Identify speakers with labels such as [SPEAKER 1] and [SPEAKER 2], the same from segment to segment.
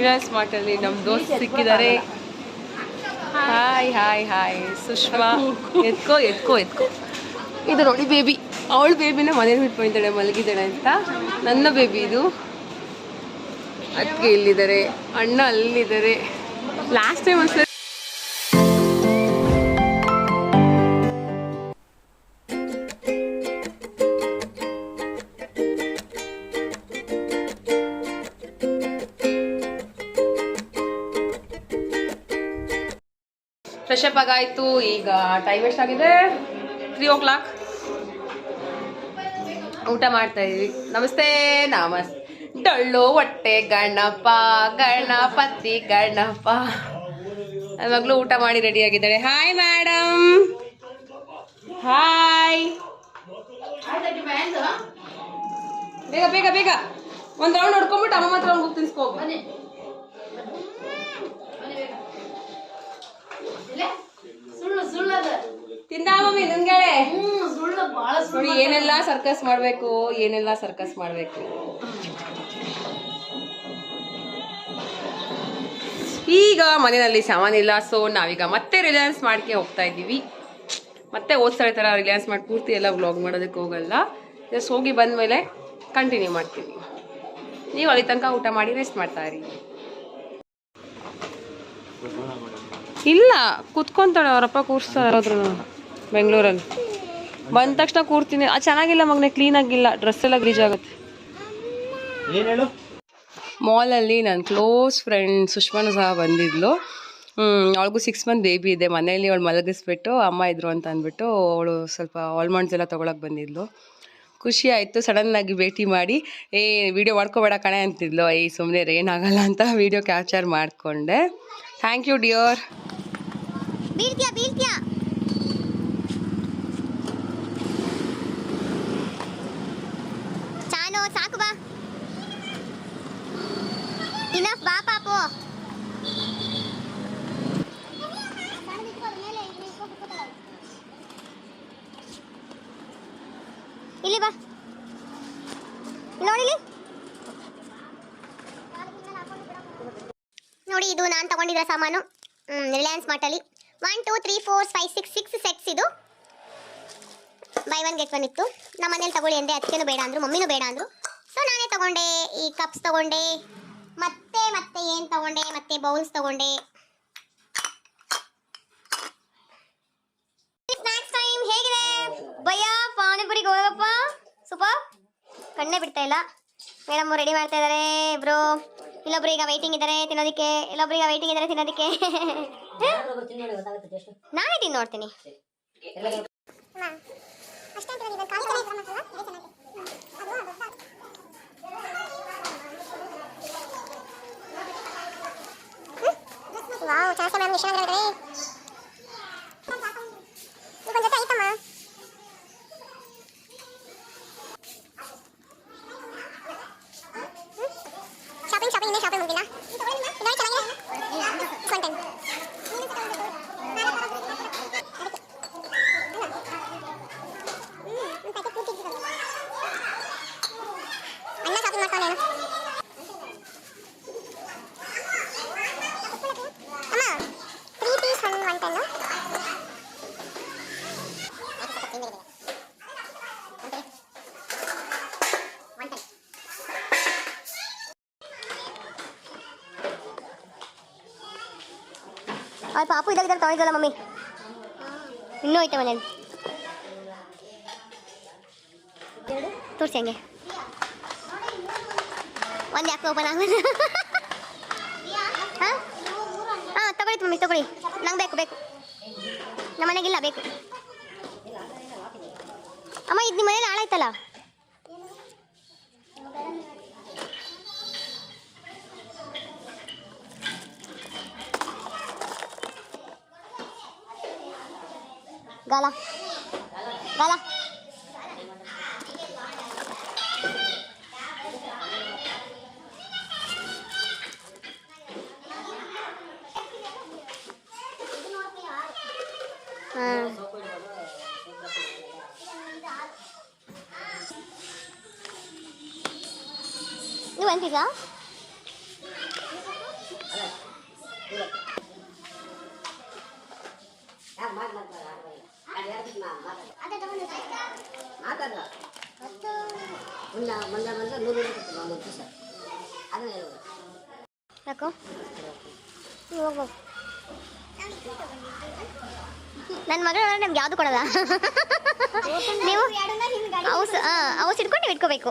[SPEAKER 1] ರಿಲಯನ್ಸ್ ಮಾರ್ಟಲ್ಲಿ ನಮ್ಮ ದೋಸ್ತ್ ಸಿಕ್ಕಿದ್ದಾರೆ. ಹಾಯ್ ಹಾಯ್ ಹಾಯ್ ಸುಷ್ಮಾ ಎತ್ಕೋ ಎತ್ಕೋ. ಎತ್ಕೋ ಇದು ನೋಡಿ ಬೇಬಿ ಅವಳ ಬೇಬಿನ ಮನೇಲಿ ಬಿಟ್ಕೊಂಡಿದ್ದಾಳೆ ಮಲಗಿದ್ದಾಳೆ ಅಂತ. ನನ್ನ ಬೇಬಿ ಇದು. ಅದಕ್ಕೆ ಇಲ್ಲಿದ್ದಾರೆ ಅಣ್ಣ ಅಲ್ಲಿದ್ದಾರೆ. ಲಾಸ್ಟ್ ಟೈಮ್ ಒಂದ್ಸರಿ ಫ್ರೆಶ್ ಅಪ್ ಆಗಾಯ್ತು. ಈಗ ಟೈಮ್ ಎಷ್ಟಾಗಿದೆ ತ್ರೀ ಓ ಕ್ಲಾಕ್ ಊಟ ಮಾಡ್ತಾ ಇದೀವಿ. ನಮಸ್ತೆ ನಮಸ್ತೆ ಡೊಳ್ಳು, ಹೊಟ್ಟೆ, ಗಣಪ, ಗಣಪತಿ, ಗಣಪ. ಮಗಳು ಊಟ ಮಾಡಿ ರೆಡಿ ಆಗಿದ್ದಾಳೆ ಹಾಯ್ ಮೇಡಮ್ ಹಾಯ್ ಬೇಗ ಬೇಗ ಬೇಗ. ಒಂದ್ ರೌಂಡ್ ಹೊಡ್ಕೊಂಬಿಟ್ಟು ಅಮ್ಮ ಹತ್ರ ಹೋಗಿ ತಿನ್ಸ್ಕೋ
[SPEAKER 2] ಸುಳ್ಳು ಸುಳ್ಳದ
[SPEAKER 1] ತಿಂದ ಮಮ್ಮಿ ನಿನ್ಗಳೆ
[SPEAKER 2] ಹ್ಮ್ ಸುಳ್ಳು
[SPEAKER 1] ಏನೆಲ್ಲ ಸರ್ಕಸ್ ಮಾಡ್ಬೇಕು ಏನೆಲ್ಲ ಸರ್ಕಸ್ ಮಾಡ್ಬೇಕು. ಈಗ ಮನೆಯಲ್ಲಿ ಸಾಮಾನಿಲ್ಲ ಸೊ ನಾವೀಗ ಮತ್ತೆ ರಿಲಯನ್ಸ್ ಮಾಡ್ಕೆ ಹೋಗ್ತಾ ಇದ್ದೀವಿ. ಮತ್ತೆ ಓದ್ಸಲ ಥರ ರಿಲಯನ್ಸ್ ಮಾಡಿ ಪೂರ್ತಿ ಎಲ್ಲ ವ್ಲಾಗ್ ಮಾಡೋದಕ್ಕೆ ಹೋಗಲ್ಲ. ಜಸ್ಟ್ ಹೋಗಿ ಬಂದ ಮೇಲೆ ಕಂಟಿನ್ಯೂ ಮಾಡ್ತೀವಿ. ನೀವು ಅಲ್ಲಿ ತನಕ ಊಟ ಮಾಡಿ ರೆಸ್ಟ್ ಮಾಡ್ತಾ ಇರಿ. ಇಲ್ಲ ಕುತ್ಕೊಂತಾಳೆ ಅವರಪ್ಪ ಕೂರಿಸ್ತಾರೆ ಬೆಂಗಳೂರಲ್ಲಿ. ಬಂದ ತಕ್ಷಣ ಕೂರ್ತೀನಿ. ಅದು ಚೆನ್ನಾಗಿಲ್ಲ ಮಗನೆ ಕ್ಲೀನ್ ಆಗಿಲ್ಲ. ಡ್ರೆಸ್ ಎಲ್ಲ ಗ್ರೀಜ್ ಆಗುತ್ತೆ.
[SPEAKER 3] ಏನ್ ಹೇಳು?
[SPEAKER 1] ಮಾಲಲ್ಲಿ ನನ್ನ ಕ್ಲೋಸ್ ಫ್ರೆಂಡ್ ಸುಷ್ಮಾನು ಸಹ ಬಂದಿದ್ಲು. ಅವಳಿಗೂ ಸಿಕ್ಸ್ ಮಂತ್ ಬೇಬಿ ಇದೆ. ಮನೆಯಲ್ಲಿ ಅವಳು ಮಲಗಿಸ್ಬಿಟ್ಟು ಅಮ್ಮ ಇದ್ರು ಅಂತ ಅಂದ್ಬಿಟ್ಟು ಅವಳು ಸ್ವಲ್ಪ ಆಲ್ಮಂಡ್ಸ್ ಎಲ್ಲ ತೊಗೊಳಕ್ಕೆ ಬಂದಿದ್ಲು. ಖುಷಿ ಆಯಿತು. ಸಡನ್ನಾಗಿ ಭೇಟಿ ಮಾಡಿ ಏ ವಿಡಿಯೋ ಮಾಡ್ಕೋಬೇಡ ಕಣೆ ಅಂತಿದ್ಲು. ಏ ಸುಮ್ಮನೆ ಏನಾಗಲ್ಲ ಅಂತ ವಿಡಿಯೋ ಕ್ಯಾಪ್ಚರ್ ಮಾಡಿಕೊಂಡೆ. ಥ್ಯಾಂಕ್ ಯು ಡಿಯೋರ್
[SPEAKER 4] ಇಲ್ಲಿ ಬಾ. ನೋಡಿಲಿ? ನೋಡಿ, ಇದು ನಾನು ತಗೊಂಡಿದ್ರೆ ಸಾಮಾನು. Reliance ಮಾರ್ಟಲ್ಲಿ one two three four five six six sets ಇದು. ಬೈ ಒನ್ ಗೆಟ್ ಒನ್ ಇತ್ತು. ನಮ್ಮ ಮನೇಲಿ ತಗೊಳ್ಳಿ ಅಂದರೆ ಅದಕ್ಕೇನು ಬೇಡ ಅಂದರು, ಮಮ್ಮಿನೂ ಬೇಡ ಅಂದರು. ಸೊ ನಾನೇ ತಗೊಂಡೆ, ಈ ಕಪ್ಸ್ ತಗೊಂಡೆ, ಮತ್ತೆ ಮತ್ತೆ ಏನು ತಗೊಂಡೆ, ಮತ್ತೆ ಬೌಲ್ಸ್ ತಗೊಂಡೆ. ಸೂಪರ್. ಕಣ್ಣೇ ಬಿಡ್ತಾ ಇಲ್ಲ. ಮೇಡಮ್ ರೆಡಿ ಮಾಡ್ತಾ ಇದ್ದಾರೆ ಇಬ್ರು ಇಲ್ಲೊಬ್ರು ಈಗ ವೈಟಿಂಗ್ ಇದ್ದಾರೆ ತಿನ್ನೋದಕ್ಕೆ. ಇಲ್ಲೊಬ್ರು ಈಗ ವೈಟಿಂಗ್ ಇದ್ದಾರೆ ತಿನ್ನೋದಕ್ಕೆ. ನಾನೇ ತಿಂದು ನೋಡ್ತೀನಿ. ವಾವ್ ಚೆನ್ನಾಗಿ ಮೇಡಮ್ ಇಷ್ಟ ಆಗಿದ್ರೆ ಈಗ ಜೊತೆ ಐತಮ್ಮ ಶಾಪಿಂಗ್ ಶಾಪಿಂಗ್ ಇನ್ನೇ ಶಾಪಿಂಗ್ ಮುಗಿಲ್ಲ ಇದೊಂದು ಚೆನ್ನಾಗಿದೆ ಇಸ್ಕೊಂತೇನೆ ಅಣ್ಣ ಶಾಪಿಂಗ್ ಮಾಡ್ತಾನೇನು ಅಮ್ಮ three piece one one ten ಅವ್ರ ಪಾಪು ಇದ್ದಾಗ ತೊಗೊಂಡಿದ್ದಲ್ಲ ಮಮ್ಮಿ? ಇನ್ನೂ ಐತೆ ಮನೇಲಿ. ತೋರಿಸಿ ಹಂಗೆ. ಒಂದು ಯಾಕೆ ಓಪನ್ ಆಗೋದು ಹಾಂ? ಹಾಂ, ತಗೊಳ್ಳಿ ಮಮ್ಮಿ, ತಗೊಳ್ಳಿ. ನಂಗೆ ಬೇಕು ಬೇಕು. ನಮ್ಮ ಮನೆಗಿಲ್ಲ ಬೇಕು. ಅಮ್ಮ, ಇದು ನಿಮ್ಮ ಮನೇಲಿ ಹಾಳಾಯ್ತಲ್ಲ? ಗಾಲ ಗಾಲ ಹಾಂ ನೀವು ಒಂದು ಪೀಸಾ
[SPEAKER 5] ಮಾತಾಡಲ್ಲ. ಮುಂದೆ ಮುಂದೆ ನೂರು ರೂಪಾಯಿ ಒಂದು ದಿವಸ ಅದನ್ನ ಹೇಳೋದು
[SPEAKER 4] ಯಾಕೋ? ಹೋಗು. ನನ್ನ ಮಗಳು ನಮ್ಗೆ ಯಾವುದು ಕೊಡಲ್ಲ. ನೀವು ಅವು ಸ- ಆ, ಅವು ಸಿಡ್ಕೊಂಡು ನೀವು ಇಟ್ಕೋಬೇಕು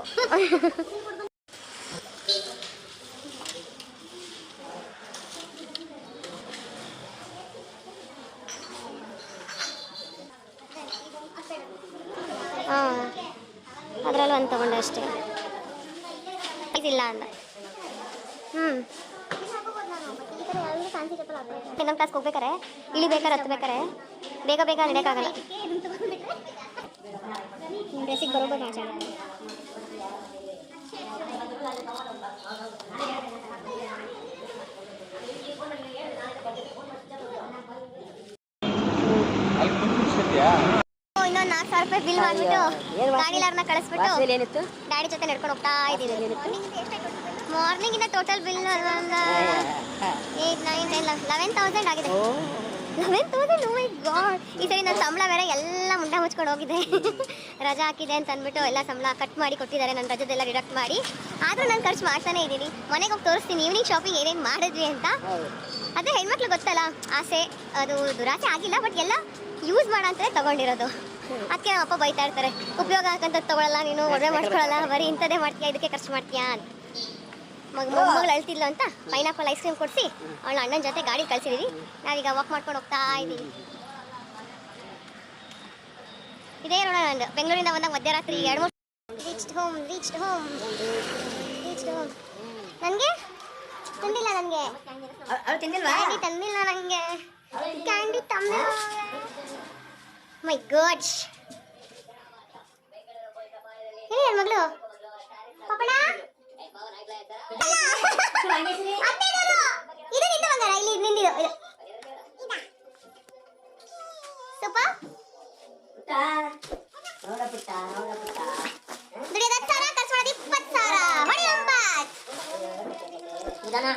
[SPEAKER 4] ಒಂದು ತಗೊಂಡೆ ಅಷ್ಟೇ ಇದಿಲ್ಲ ಅಂದ. ಹ್ಞೂ ಇನ್ನೊಂದು ಕ್ಲಾಸ್ಗೆ ಹೋಗ್ಬೇಕಾರೆ? ಇಳಿಬೇಕಾರೆ ಹತ್ಬೇಕಾರೆ ಬೇಗ ಬೇಗ ನಡೆಯೋಕ್ಕಾಗಲ್ಲ. ಡ್ರೆಸ್ಸಿಗೆ ಬರೋಬ್ಬರ ಮಾತಾಡ ಇನ್ನೊಂದು ನಾಲ್ಕು ಸಾವಿರ ರೂಪಾಯಿ ಬಿಲ್ ಮಾಡಿಬಿಟ್ಟು ಗಾಡಿಲಾರನ್ನ ಕಳಿಸ್ಬಿಟ್ಟು
[SPEAKER 5] ಏನಿತ್ತು?
[SPEAKER 4] ಗಾಡಿ ಜೊತೆ ನಡ್ಕೊಂಡು ಹೋಗ್ತಾ ಇದ್ದೀವಿ. ಮಾರ್ನಿಂಗ್ ಇಂದ ಟೋಟಲ್ ಬಿಲ್ ಒಂದು eight nine ten eleven thousand ಆಗಿದೆ. Eleven thousand oh my God ಈ ಸರಿ ನನ್ನ ಸಂಬಳ ಬೇರೆ ಎಲ್ಲ ಮುಂಡ ಮುಚ್ಕೊಂಡು ಹೋಗಿದೆ. ರಜಾ ಹಾಕಿದೆ ಅಂತ ಅಂದ್ಬಿಟ್ಟು ಎಲ್ಲ ಸಂಬಳ ಕಟ್ ಮಾಡಿ ಕೊಟ್ಟಿದ್ದಾರೆ. ನನ್ನ ರಜದೆಲ್ಲ ಡಿಡಕ್ಟ್ ಮಾಡಿ. ಆದರೂ ನಾನು ಖರ್ಚು ಮಾಡ್ತಾನೆ ಇದ್ದೀನಿ. ಮನೆಗೆ ಹೋಗಿ ತೋರಿಸ್ತೀನಿ. ಈವ್ನಿಂಗ್ ಶಾಪಿಂಗ್ ಏನೇನು ಮಾಡಿದ್ವಿ ಅಂತ. ಅದೇ ಹೆಣ್ಮಕ್ಳು ಗೊತ್ತಲ್ಲ? ಆಸೆ ಅದು ದುರಾಸೆ ಆಗಿಲ್ಲ ಬಟ್ ಎಲ್ಲ ಯೂಸ್ ಮಾಡೋ ಅಂತಲೇ ತಗೊಂಡಿರೋದು. ಅದಕ್ಕೆ ನಮ್ಮ ಅಪ್ಪ ಬೈತಾ ಇರ್ತಾರೆ ಉಪಯೋಗ ಹಾಕಂತ ತಗೊಳ್ಳಲ್ಲ ನೀನು ಒಡವೆ ಮಾಡ್ಕೊಳ್ಳಲ್ಲ ಬರೀ ಇಂಥದ್ದೇ ಮಾಡ್ತೀಯಾ ಇದಕ್ಕೆ ಖರ್ಚು ಮಾಡ್ತೀಯಾ? ಅಂತ. ಮಗ ಮೊಮ್ಮಗಳು ಅಳ್ತಿದ್ಲು ಅಂತ ಪೈನಾಪಲ್ ಐಸ್ ಕ್ರೀಮ್ ಕೊಡಿಸಿ ಅವಳ ಅಣ್ಣನ ಜೊತೆ ಗಾಡಿ ಕಳ್ಸಿದೀವಿ ನಾವೀಗ ವಾಕ್ ಮಾಡ್ಕೊಂಡು ಹೋಗ್ತಾ ಇದ್ದೀವಿ ಇದೇ ನೋಡೋಣ ನಂದು. ಬೆಂಗಳೂರಿಂದ ಬಂದಾಗ ಮಧ್ಯರಾತ್ರಿ ಎರಡು ಮೂರು reached home reached home reached home ನನಗೆ? ತಂದಿಲ್ಲ ನನಗೆ. ಕ್ಯಾಂಡಿ ತಂದಿಲ್ಲ ನನಗೆ ಕ್ಯಾಂಡಿ ತಂದಿಲ್ಲ. ಮೈ ಗಾಡ್ ಏ ಮಗಳು. ಪಾಪಣ ಅತ್ತೆ ಇದು ಇದು ನಿಂತು ಬಂಗಾರ. ಇಲ್ಲಿ ಇದು. ನಿಂದಿದು ಇದು. ಸೂಪ?
[SPEAKER 5] ನೋಡ ಪುಟ್ಟ ನೋಡ ಪುಟ್ಟ.
[SPEAKER 4] ದುಡಿಯೋದು ಹತ್ತು ಸಾವಿರ ಖರ್ಚು ಮಾಡೋದು ಇಪ್ಪತ್ತು ಸಾವಿರ. ಹೊಡಿ ಒಂಬತ್ತು.
[SPEAKER 5] ನಿಧಾನ